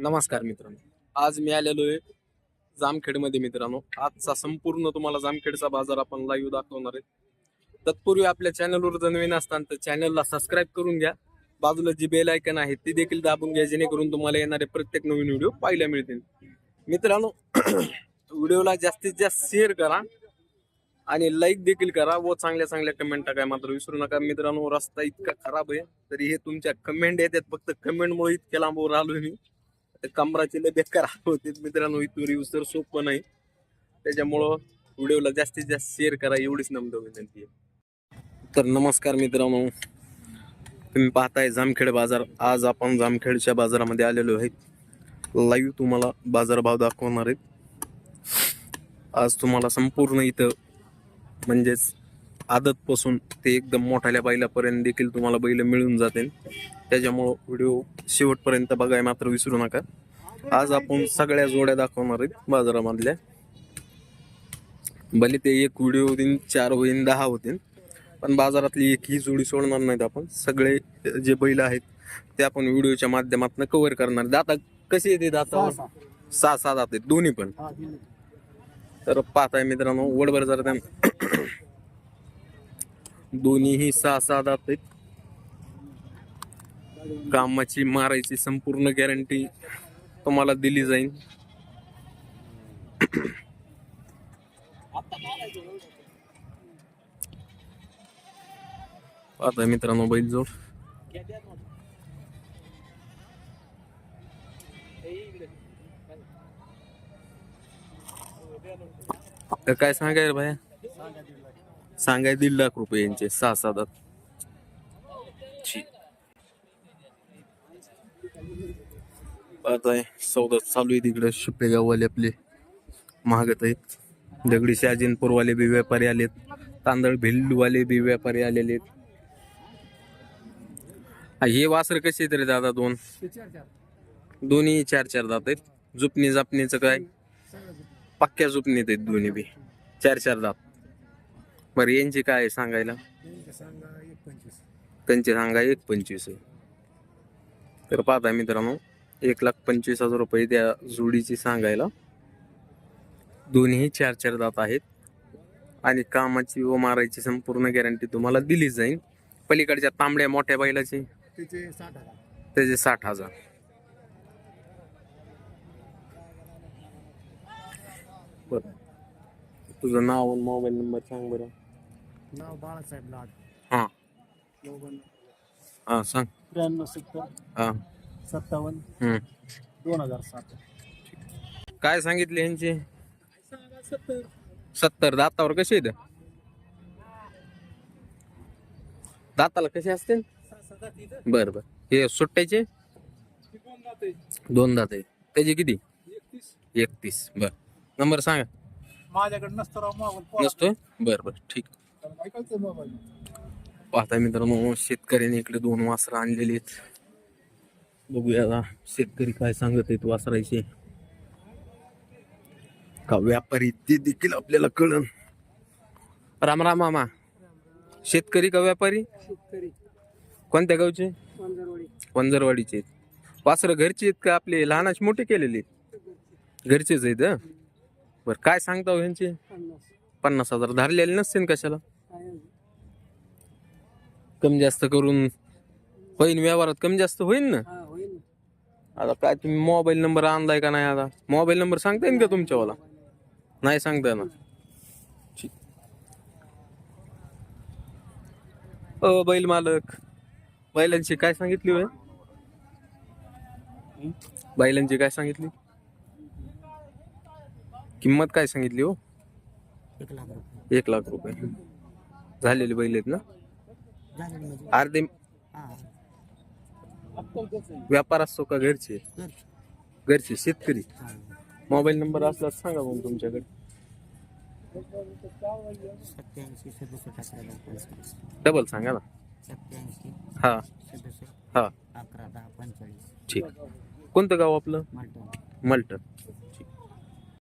नमस्कार मित्रांनो. आज मी आलेलो आहे जामखेडमध्ये मित्रांनो. आजचा संपूर्ण तुम्हाला जामखेडचा बाजार आपण लाईव्ह दाखवणार आहे. तत्पूर्वी आपल्या चॅनलवर जर नवीन असताना तर चॅनलला सबस्क्राईब करून घ्या. बाजूला जी बेल आयकन आहे ती देखील दाबून घ्या जेणेकरून तुम्हाला येणारे प्रत्येक नवीन व्हिडिओ पाहायला मिळतील. मित्रांनो व्हिडिओला जास्तीत जास्त शेअर करा आणि लाईक देखील करा व चांगल्या चांगल्या कमेंट टाकाय मात्र विसरू नका मित्रांनो रस्ता इतका खराब आहे तरी हे तुमच्या कमेंट येतात. फक्त कमेंटमुळे इतक्या लांबवर आलो मी. कमराचे लय बेकार होते. मित्रांनो इथून तुरी तर सोपं नाही. त्याच्यामुळं व्हिडिओला जास्तीत जास्त शेअर करा एवढीच नम्र विनंती आहे. तर नमस्कार मित्रांनो. तुम्ही पाहताय जामखेड बाजार. आज आपण जामखेडच्या बाजारामध्ये आलेलो आहेत लाईव्ह तुम्हाला बाजारभाव दाखवणार आहेत आज तुम्हाला संपूर्ण इथं म्हणजेच आदतपासून ते एकदम मोठ्याल्या बैलापर्यंत देखील तुम्हाला बैल मिळून जातील. त्याच्यामुळं व्हिडिओ शेवटपर्यंत बघाय मात्र विसरू नका. आज आपण सगळ्या जोड्या दाखवणार आहेत बाजारामधल्या. भले ते एक व्हिडिओ होतील चार होईल दहा होतील पण बाजारातली एकही जोडी सोडणार नाहीत आपण. सगळे जे बैल आहेत ते आपण व्हिडिओच्या माध्यमातून कव्हर करणार दाता कसे येते दाता? सहा सहा. दात आहेत दोन्ही पण. तर पाहताय मित्रांनो वडभर जरा त्या दोन्हीही सहा सहा दात आहेत. कामाची मारायची संपूर्ण गॅरंटी तुम्हाला दिली जाईल. आता मित्रांनो बैल जोड तर काय सांगायला भाया? सांगाय दीड लाख रुपये यांचे सहा सात आहे सौदा चालू आहे तिकडे शिपेगाववाले आपले महागत आहेत. दगडी शहाजीनपूरवाले बी व्यापारी आलेत. तांदळ भिल्लूवाले बी व्यापारी आलेले आहेत. हे वासर कसे आहेत रे दादा दोन? दोन्ही चार चार दात आहेत. जुपणी जापणीचं काय? पक्क्या जुपणीत आहेत दोन्ही बी. चार चार दात. बरं यांची काय आहे सांगायला? त्यांचे सांगा एक पंचवीस आहे. तर पाहता मित्रांनो एक लाख पंचवीस हजार रुपये त्या जोडीची सांगायला. दोन्ही चार चार दात आहेत. आणि कामाची व मारायची संपूर्ण गॅरंटी तुम्हाला दिली जाईल. पलीकडच्या तांबड्या मोठ्या बैलाची. त्याचे साठ हजार. त्याचे साठ हजार. बरं. तुझं नाव मोबाईल नंबर सांग बरं. नाव बाळासाहेब लाड. हां. हां सांग. त्र्याण्णव सत्तर. हां. सत्तावन्न. हम्म. दोन हजार सात. काय सांगितले यांचे? सत्तर. दातावर कसे आहेत? दाताला कसे असतील बर बर. हे सुट्ट्याचे? दोन दात आहेत. त्याचे किती? एकतीस. बर. नंबर सांगा. माझ्याकडे नसतो राव मोबाईल नसतोय? बर बर. ठीक. पाहता मित्रांनो शेतकऱ्याने इकडे दोन वासरं आणलेली आहेत. बघूया शेतकरी काय सांगत आहेत वासरायचे का व्यापारी ते देखील आपल्याला कळन. राम राम मामा. शेतकरी का व्यापारी? शेतकरी. कोणत्या गावचे? वंजरवाडीचे आहेत. वासरं घरचे आहेत का आपले? लहानाचे मोठे केलेले घरचेच आहेत? बरं काय सांगता हो ह्यांचे? पन्नास हजार धरलेले नसते ना कशाला. कमी जास्त करून होईन व्यवहारात कमी जास्त होईन ना? आता काय तुम्ही मोबाईल नंबर आणलाय का नाही आता? मोबाईल नंबर सांगता येईल का तुमच्यावाला? नाही सांगता ना अ बैल मालक बैलांची काय सांगितली होय? बैलांची काय सांगितली? किंमत काय सांगितली हो? एक लाख रुपये. एक लाख रुपये. झालेले बैल आहेत ना? म्हणजे. अर्धे हा. व्यापार असतो का घरचे. घरचे शेतकरी. मोबाईल नंबर असला तर सांगा मग तुमच्याकडे. सत्याऐंशी सदुसष्ट अकरा दहा पंचेचाळीस. डबल सांगा ना. सत्याऐंशी हा. सदुसष्ट हा. अकरा दहा पंचेचाळीस. ठीक. कोणतं गाव आपलं? मालटण. मल्टन